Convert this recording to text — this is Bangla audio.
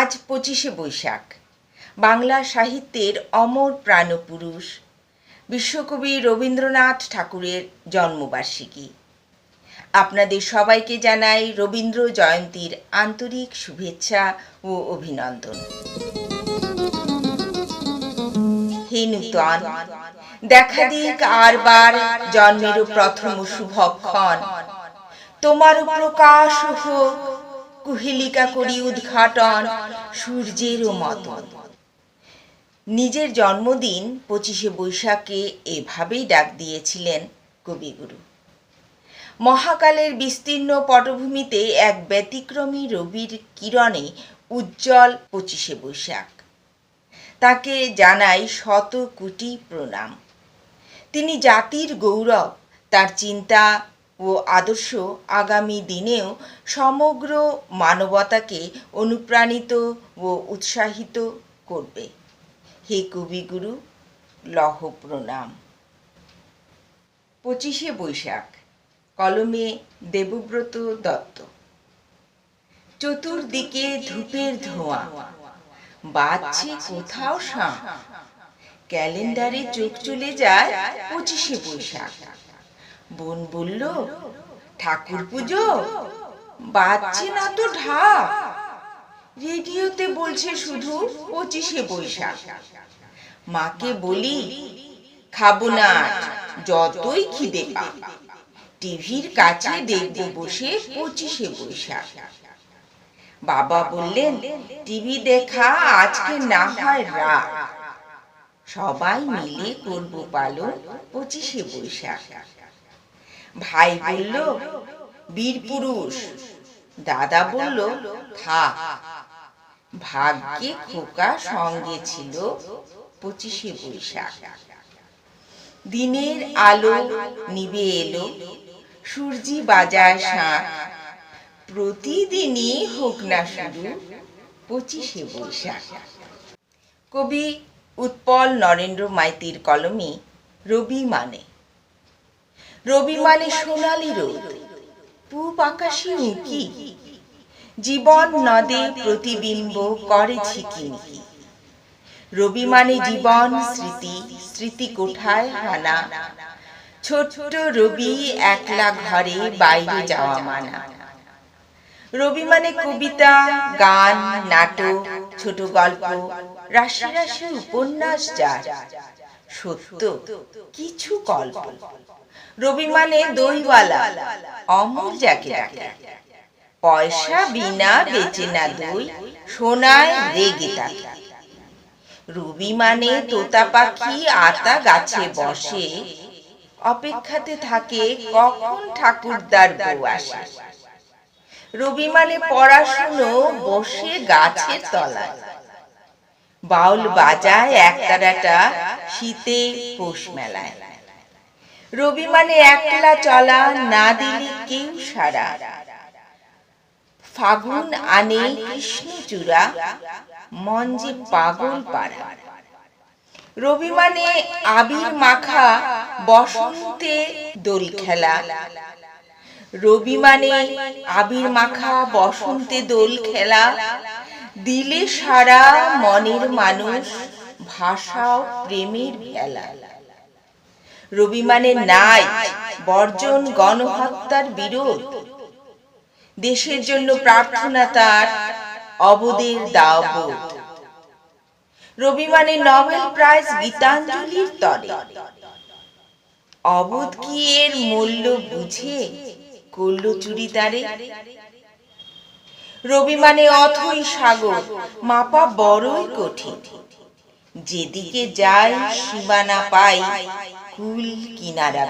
আজ পঁচিশে বৈশাখ। বাংলা সাহিত্যের অমর প্রাণপুরুষ। বিশ্বকবি রবীন্দ্রনাথ ঠাকুরের জন্মবার্ষিকী। আপনাদের সবাইকে জানাই রবীন্দ্র জয়ন্তীর আন্তরিক শুভেচ্ছা ও অভিনন্দন। দেখা দিক আরবার জন্মেরও প্রথম শুভক্ষণ। তোমার প্রকাশ হোক কুহেলিকা করি উদ্ঘাটন সূর্যেরও মতন নিজের জন্মদিন পঁচিশে বৈশাখে এভাবেই ডাক দিয়েছিলেন কবিগুরু। মহাকালের বিস্তীর্ণ পটভূমিতে এক ব্যতিক্রমী রবির কিরণে উজ্জ্বল পঁচিশে বৈশাখ। তাকে জানাই শত কোটি প্রণাম। তিনি জাতির গৌরব, তার চিন্তা ও আদর্শ আগামী দিনেও সমগ্র মানবতাকে অনুপ্রাণিত ও উৎসাহিত করবে। হে কবিগুরু, লহ প্রণাম। পঁচিশে বৈশাখ, কলমে দেবব্রত দত্ত। চতুর্দিকে ধূপের ধোঁয়া। বাজছে কোথাও শাঁ ক্যালেন্ডারে চোখ চলে যায় পঁচিশে বৈশাখ। বোন বলল ঠাকুর পুজো? বাজছে না তো ঢাক রেডিওতে বলছে শুধু পঁচিশে বৈশাখ। মাকে বলি খাব না যতই খিদে পা টিভির কাছে দেখব বসে পঁচিশে বৈশাখ। বাবা বললেন টিভি দেখা আজকে না হয় রাত। সবাই মিলে করব পালন পঁচিশে বৈশাখ। ভাই বলল, বীর পুরুষ। দাদা বলল, থাক। ভাগ্যে খোকা সঙ্গে ছিল পঁচিশে বৈশাখ। দিনের আলো নিবে এলো, সূর্যি বাজায় শাঁখ। প্রতিদিনই হোক না শুরু পঁচিশে বৈশাখ। কবি উৎপল নরেন্দ্র মাইতির কলমে রবি মানে। রবি মানে সোনালি রোদ। পূব আকাশে উঁকি। জীবন নদে প্রতিবিম্ব করে ঝিকিমিকি রবি মানে জীবন, স্মৃতি স্মৃতি কোঠায় হানা। ছোট্ট রবি একলা ঘরে বাইরে যাওয়া মানা। রবি মানে কবিতা, গান, নাটক, ছোট গল্প, রাশি রাশি উপন্যাস যার। সত্য, কিছু গল্প রবি মানে দইওয়ালা। অমর যাকে পয়সা বিনা বেচে না দই, সোনায় রেগে থাকে রবি মানে তোতা পাখি আতা গাছে বসে। অপেক্ষাতে থাকে কখন ঠাকুরদার বউ আসে। রবি মানে পড়াশুনো, বসে গাছের তলায়। বাউল বাজায় একতারাটা শীতে পোষ মেলায়। রবি মানে একলা চলা, না দিলে কেউ সারা। ফাগুন আনে কৃষ্ণচূড়া মন যে পাগল পাড়া। রবি মানে আবির মাখা বসন্তে দোল খেলা। রবি মানে আবির মাখা বসন্তে দোল খেলা। দিলে সারা মনের মানুষ ভাষাও প্রেমের ভেলা রবি মানে নাই, বর্জন গণহত্যার বিরোধ। দেশের জন্য প্রার্থনা তার, অবদের দাববোধ রবি মানে নোবেল প্রাইজ গীতাঞ্জলির তরে। অবোধ কি এর মূল্য বুঝে? করল চুরিদারে রবি মানে অথই সাগর, মাপা বড়ই কঠিন। যেদিকে যায় সীমানা পাই Kul Kinara